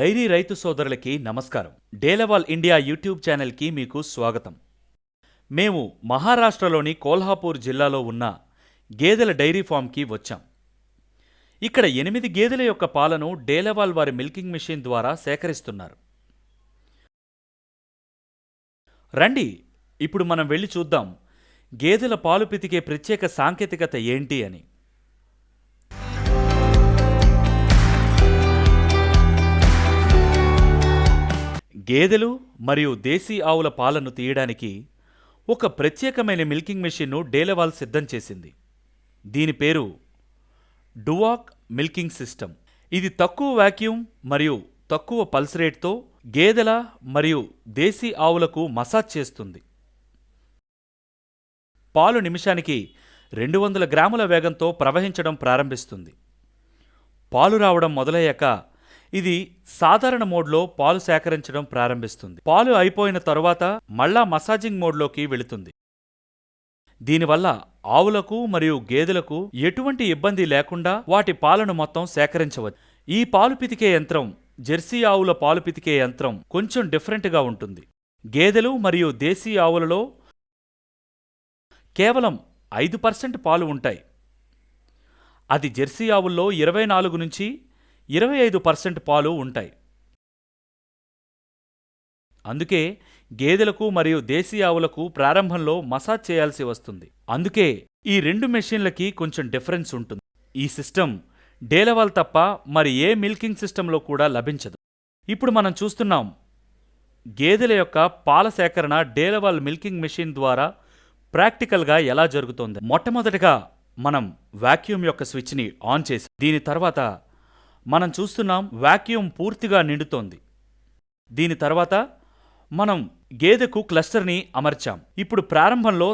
Dairy రైతు సోదరులకి నమస్కారం. డేలవాల్ ఇండియా యూట్యూబ్ ఛానల్కి మీకు స్వాగతం. మేము మహారాష్ట్రలోని కోల్హాపూర్ జిల్లాలో ఉన్న గేదెల డైరీ ఫామ్కి వచ్చాం. ఇక్కడ ఎనిమిది గేదెల యొక్క పాలను డేలవాల్ వారి మిల్కింగ్ మెషిన్ ద్వారా సేకరిస్తున్నారు. రండి ఇప్పుడు మనం వెళ్ళి చూద్దాం గేదెల పాలు పితికే ప్రత్యేక సాంకేతికత ఏంటి అని. గేదెలు మరియు దేశీ ఆవుల పాలను తీయడానికి ఒక ప్రత్యేకమైన మిల్కింగ్ మెషిన్ను డేలవాల్ సిద్ధం చేసింది. దీని పేరు డువాక్ మిల్కింగ్ సిస్టమ్. ఇది తక్కువ వాక్యూమ్ మరియు తక్కువ పల్స్ రేట్తో గేదెల మరియు దేశీ ఆవులకు మసాజ్ చేస్తుంది. పాలు నిమిషానికి రెండు వందల గ్రాముల వేగంతో ప్రవహించడం ప్రారంభిస్తుంది. పాలు రావడం మొదలయ్యాక ఇది సాధారణ మోడ్లో పాలు సేకరించడం ప్రారంభిస్తుంది. పాలు అయిపోయిన తరువాత మళ్ళా మసాజింగ్ మోడ్లోకి వెళుతుంది. దీనివల్ల ఆవులకు మరియు గేదెలకు ఎటువంటి ఇబ్బంది లేకుండా వాటి పాలను మొత్తం సేకరించవచ్చు. ఈ పాలు పితికే యంత్రం జెర్సీ ఆవుల పాలు పితికే యంత్రం కొంచెం డిఫరెంట్గా ఉంటుంది. గేదెలు మరియు దేశీ ఆవులలో కేవలం ఐదు పర్సెంట్ పాలు ఉంటాయి. అది జెర్సీ ఆవుల్లో ఇరవై నాలుగు నుంచి ఇరవై ఐదు పర్సెంట్ పాలు ఉంటాయి. అందుకే గేదెలకు మరియు దేశీ ఆవులకు ప్రారంభంలో మసాజ్ చేయాల్సి వస్తుంది. అందుకే ఈ రెండు మెషిన్లకి కొంచెం డిఫరెన్స్ ఉంటుంది. ఈ సిస్టమ్ డేలవాల్ తప్ప మరి ఏ మిల్కింగ్ సిస్టంలో కూడా లభించదు. ఇప్పుడు మనం చూస్తున్నాం గేదెల యొక్క పాల సేకరణ డేలవాల్ మిల్కింగ్ మెషిన్ ద్వారా ప్రాక్టికల్గా ఎలా జరుగుతోంది? మొట్టమొదటిగా మనం వాక్యూమ్ యొక్క స్విచ్ని ఆన్ చేసి దీని తర్వాత మనం చూస్తున్నాం వాక్యూమ్ పూర్తిగా నిండుతోంది. దీని తర్వాత మనం గేదెకు క్లస్టర్ని అమర్చాం. ఇప్పుడు ప్రారంభంలో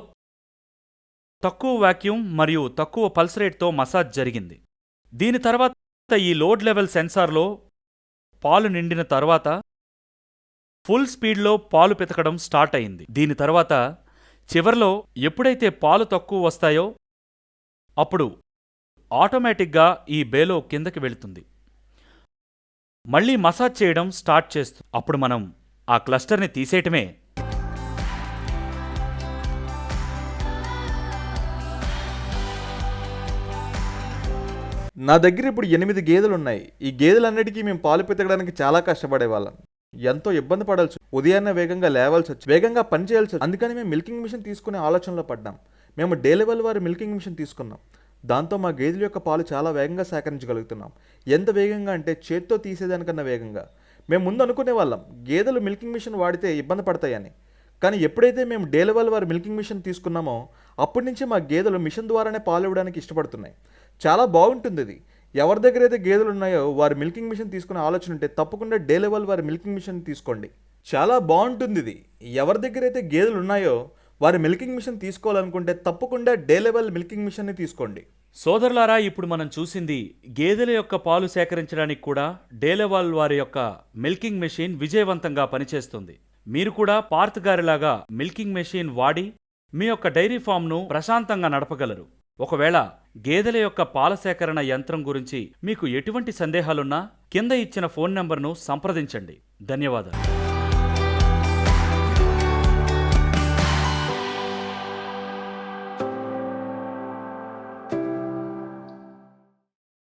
తక్కువ వాక్యూమ్ మరియు తక్కువ పల్స్ రేట్తో మసాజ్ జరిగింది. దీని తర్వాత ఈ లోడ్ లెవెల్ సెన్సార్లో పాలు నిండిన తర్వాత ఫుల్ స్పీడ్లో పాలు పితకడం స్టార్ట్ అయింది. దీని తర్వాత చివర్లో ఎప్పుడైతే పాలు తక్కువ వస్తాయో అప్పుడు ఆటోమేటిక్గా ఈ బేలో కిందకి వెళుతుంది. మళ్ళీ మసాజ్ చేయడం స్టార్ట్ చేస్తూ అప్పుడు మనం ఆ క్లస్టర్ని తీసేయటమే. నా దగ్గర ఇప్పుడు ఎనిమిది గేదెలు ఉన్నాయి ఈ గేదెలన్నిటికీ మేము పాలు పితకడానికి చాలా కష్టపడేవాళ్ళం. ఎంతో ఇబ్బంది పడాల్సి ఉదయాన్నే వేగంగా లేవాల్సి వచ్చి వేగంగా పని చేయాల్సి వచ్చి అందుకని మేము మిల్కింగ్ మిషన్ తీసుకునే ఆలోచనలో పడ్డాం. మేము డే లెవెల్ వారి మిల్కింగ్ మిషన్ తీసుకున్నాం. దాంతో మా గేదెల యొక్క పాలు చాలా వేగంగా సేకరించగలుగుతున్నాం. ఎంత వేగంగా అంటే చేత్తో తీసేదానికన్నా వేగంగా. మేము ముందు అనుకునే వాళ్ళం గేదెలు మిల్కింగ్ మిషన్ వాడితే ఇబ్బంది పడతాయని. కానీ ఎప్పుడైతే మేము డేలవల్ వారి మిల్కింగ్ మిషన్ తీసుకున్నామో అప్పటి నుంచి మా గేదెలు మిషన్ ద్వారానే పాలు ఇవ్వడానికి ఇష్టపడుతున్నాయి. చాలా బాగుంటుంది ఇది. ఎవరి దగ్గర అయితే గేదెలు ఉన్నాయో వారి మిల్కింగ్ మిషన్ తీసుకునే ఆలోచన ఉంటే తప్పకుండా డే లెవెల్ వారి మిల్కింగ్ మిషన్ తీసుకోండి. చాలా బాగుంటుంది ఇది. ఎవరి దగ్గర అయితే గేదెలు ఉన్నాయో వారి మిల్కింగ్ మిషన్ తీసుకోవాలనుకుంటే తప్పకుండా డే లెవెల్ మిల్కింగ్ మిషన్ని తీసుకోండి. సోదరులారా ఇప్పుడు మనం చూసింది గేదెల యొక్క పాలు సేకరించడానికి కూడా డేలవాల్ వారి యొక్క మిల్కింగ్ మెషిన్ విజయవంతంగా పనిచేస్తుంది. మీరు కూడా పార్త్ గారిలాగా మిల్కింగ్ మెషిన్ వాడి మీ యొక్క డైరీ ఫామ్ను ప్రశాంతంగా నడపగలరు. ఒకవేళ గేదెల యొక్క పాల సేకరణ యంత్రం గురించి మీకు ఎటువంటి సందేహాలున్నా కింద ఇచ్చిన ఫోన్ నంబర్ను సంప్రదించండి. ధన్యవాదాలు.